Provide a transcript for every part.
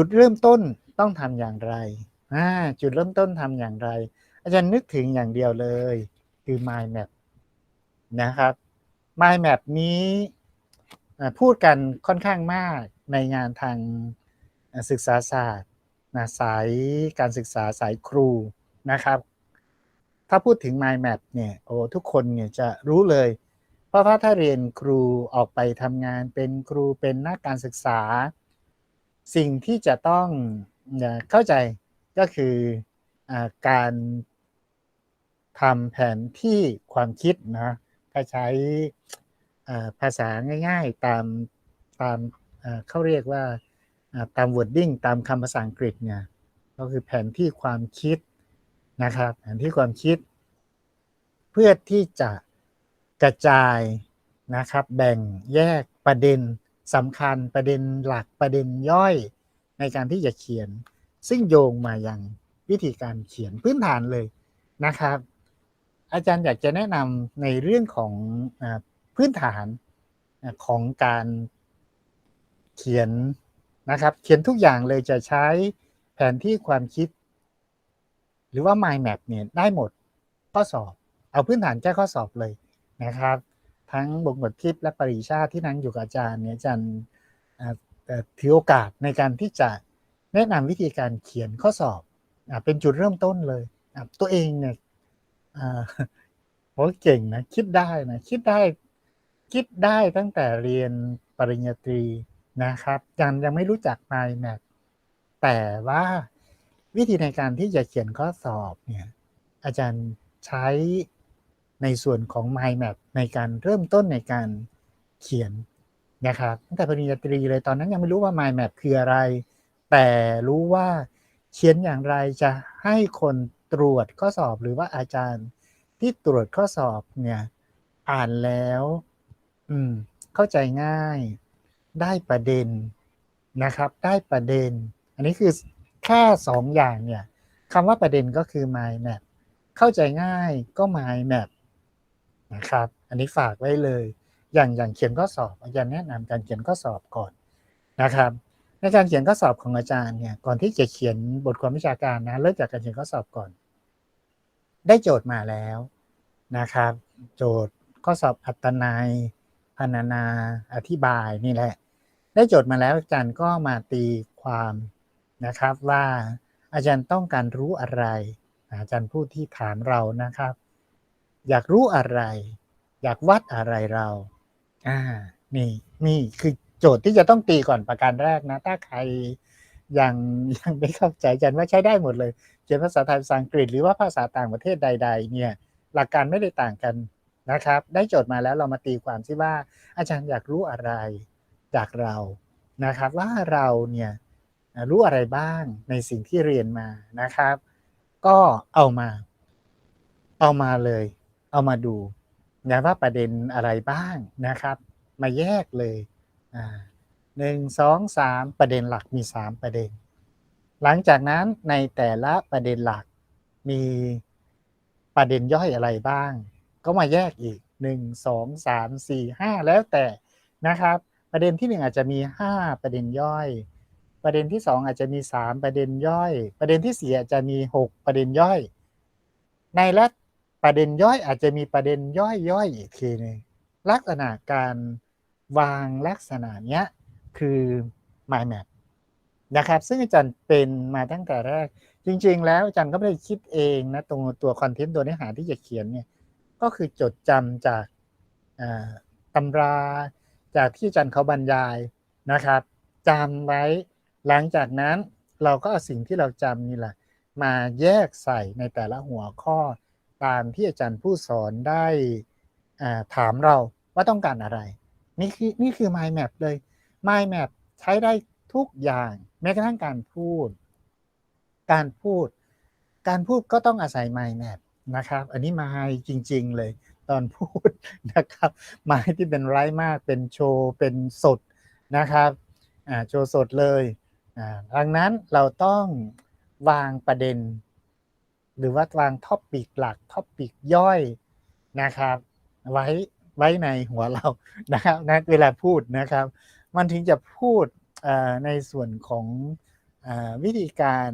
จุดเริ่มต้นต้องทำอย่างไรอ่าจุดเริ่มต้นทำอย่างไร อาจารย์นึกถึงอย่างเดียวเลย คือ mind map นะครับ mind map นี้พูดกันค่อนข้างมากในงานทางศึกษาศาสตร์นะสายการศึกษาสายครูนะครับ ถ้าพูดถึง mind map เนี่ยโอ้ทุกคนเนี่ยจะรู้เลย เพราะว่าถ้าเรียนครูออกไปทำงานเป็นครูเป็นนักการศึกษา สิ่งที่จะต้องเข้าใจก็คืออการทำแผนที่ความคิดนะถ้าใช้ภาษาง่าย ๆ ตามตามเขาเรียกว่าอ่าตาม wording ตามคำภาษาอังกฤษเนี่ยก็คือแผนที่ความคิดนะครับ แผนที่ความคิด เพื่อที่จะกระจายนะครับ แบ่งแยกประเด็น สำคัญประเด็นหลักประเด็นย่อยในการที่จะเขียน ซึ่งโยงมายังวิธีการเขียนพื้นฐานเลยนะครับ อาจารย์อยากจะแนะนำในเรื่องของอพื้นฐานของการเขียนนะครับ เขียนทุกอย่างเลยจะใช้แผนที่ความคิด หรือว่า mind map เนี่ยได้หมดข้อสอบ เอาพื้นฐานแค่ข้อสอบเลยนะครับ ทั้งบงกฎทิพย์และปริชาติที่นั่งอยู่กับอาจารย์เนี่ยอาจารย์ถือโอกาสในการที่จะแนะนำวิธีการเขียนข้อสอบอเป็นจุดเริ่มต้นเลยตัวเองเนี่ยอ่าโหเก่งนะคิดได้นะคิดได้คิดได้ตั้งแต่เรียนปริญญาตรีนะครับยังยังไม่รู้จัก mind map แต่ว่าวิธีในการที่จะเขียนข้อสอบเนี่ยอาจารย์ใช้ ในส่วนของ mind map ในการเริ่มต้นในการเขียนนะครับตั้งแต่ปริญญาตรีเลยตอนนั้นยังไม่รู้ว่า mind map คืออะไร แต่รู้ว่าเขียนอย่างไรจะให้คนตรวจข้อสอบหรือว่าอาจารย์ที่ตรวจข้อสอบเนี่ยอ่านแล้ว อืม เข้าใจง่าย ได้ประเด็นนะครับ ได้ประเด็น อันนี้คือแค่สองอย่างเนี่ยคำว่าประเด็นก็คือ mind map เข้าใจง่ายก็ mind map นะครับ อันนี้ฝากไว้เลย อย่างอย่างเขียนข้อสอบ อาจารย์แนะนำการเขียนข้อสอบก่อนนะครับ ในการเขียนข้อสอบของอาจารย์เนี่ย ก่อนที่จะเขียนบทความวิชาการนะ เริ่มจากการเขียนข้อสอบก่อน ได้โจทย์มาแล้วนะครับ โจทย์ข้อสอบอัตนัยพรรณนาอธิบายนี่แหละ ได้โจทย์มาแล้วอาจารย์ก็มาตีความนะครับว่าอาจารย์ต้องการรู้อะไร อาจารย์พูดที่ถามเรานะครับ อยากรู้อะไร อยากวัดอะไรเรา อ่า นี่นี่คือโจทย์ที่จะต้องตีก่อนประการแรกนะ ถ้าใครยังยังไม่เข้าใจอาจารย์ว่าใช้ได้หมดเลยเขียนภาษาไทยภาษาอังกฤษหรือว่าภาษาต่างประเทศใด ๆ เนี่ย หลักการไม่ได้ต่างกันนะครับ ได้โจทย์มาแล้วเรามาตีความที่ว่า อาจารย์อยากรู้อะไรจากเรานะครับ ว่าเราเนี่ยรู้อะไรบ้างในสิ่งที่เรียนมานะครับ ก็เอามา เอามาเลย เอามาดูนะว่าประเด็นอะไรบ้างนะครับ มาแยกเลยหนึ่งสองสามประเด็นหลักมีสามประเด็น หลังจากนั้นในแต่ละประเด็นหลักมีประเด็นย่อยอะไรบ้าง ก็มาแยกอีกหนึ่งสองสามสี่ห้าแล้วแต่นะครับ ประเด็นที่หนึ่งอาจจะมีห้าประเด็นย่อย ประเด็นที่สองอาจจะมีสามประเด็นย่อย ประเด็นที่สี่อาจจะมีหกประเด็นย่อย ในละ ประเด็นย่อยอาจจะมีประเด็นย่อยย่อยอีกทีนึงลักษณะการวางลักษณะเนี้ยคือ mind map นะครับซึ่งอาจารย์เป็นมาตั้งแต่แรก จริง ๆ แล้วอาจารย์ก็ไม่ได้คิดเองนะตรงตัวคอนเทนต์ตัวเนื้อหาที่จะเขียนเนี่ยก็คือจดจำจากอ่าตำราจากที่อาจารย์เขาบรรยายนะครับจำไว้หลังจากนั้นเราก็เอาสิ่งที่เราจำนี่แหละ มาแยกใส่ในแต่ละหัวข้อ ตามที่อาจารย์ผู้สอนได้ถามเราว่าต้องการอะไร นี่คือนี่คือ mind map เลย mind map ใช้ได้ทุกอย่างแม้กระทั่งการพูด การพูด การพูดก็ต้องอาศัย mind map นะครับ อันนี้มาจริง ๆ เลย ตอนพูดนะครับมาที่เป็นไร้มากเป็นโชว์เป็นสดนะครับโชว์สดเลยดังนั้นเราต้องวางประเด็น หรือว่าวางท็อปปิกหลักท็อปปิกย่อยนะครับ ไว้ไว้ในหัวเรานะครับนะเวลาพูดนะครับ มันถึงจะพูดในส่วนของอวิธีการ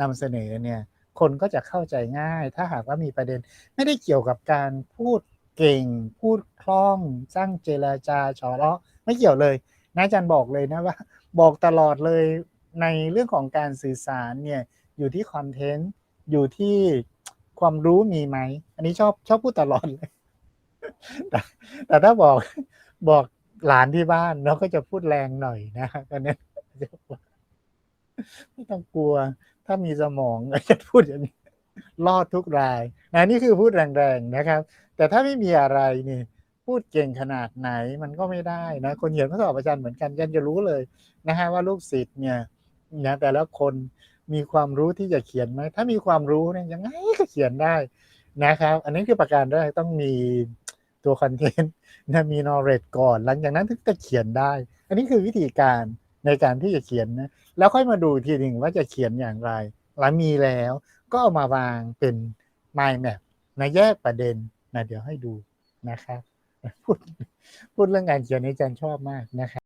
นำเสนอเนี่ยคนก็จะเข้าใจง่าย ถ้าหากว่ามีประเด็นไม่ได้เกี่ยวกับการพูดเก่ง พูดคล่องสร้างเจรจาเฉาะเลาะไม่เกี่ยวเลยนะอาจารย์บอกเลยนะว่า บอกตลอดเลยในเรื่องของการสื่อสารเนี่ยอยู่ที่คอนเทนต์ อยู่ที่ความรู้มีไหม อันนี้ชอบชอบพูดตลอดเลยแต่แต่ถ้าบอกบอกหลานที่บ้านเราก็จะพูดแรงหน่อยนะก็เนี้ไม่ต้องกลัว ถ้ามีสมองจะพูดอย่างนี้รอดทุกรายนะนี่คือพูดแรงๆนะครับ แต่ถ้าไม่มีอะไรนี่ พูดเก่งขนาดไหนมันก็ไม่ได้นะ คนเขียนข้อสอบอาจารย์เหมือนกันอาจารย์จะรู้เลยนะฮะว่าลูกศิษย์เนี่ยนะแต่ละคน มีความรู้ที่จะเขียนไหมถ้ามีความรู้เนี่ยยังไงก็เขียนได้นะครับ อันนี้คือประการแรกต้องมีตัวคอนเทนต์นะมี knowledge ก่อน หลังจากนั้นถึงจะเขียนได้ อันนี้คือวิธีการในการที่จะเขียนนะแล้วค่อยมาดูทีหนึ่งว่าจะเขียนอย่างไรหลังมีแล้วก็เอามาวางเป็น mind map นะแยกประเด็นนะเดี๋ยวให้ดูนะครับพูดพูดเรื่องการเขียนในอาจารย์ชอบมากนะครับ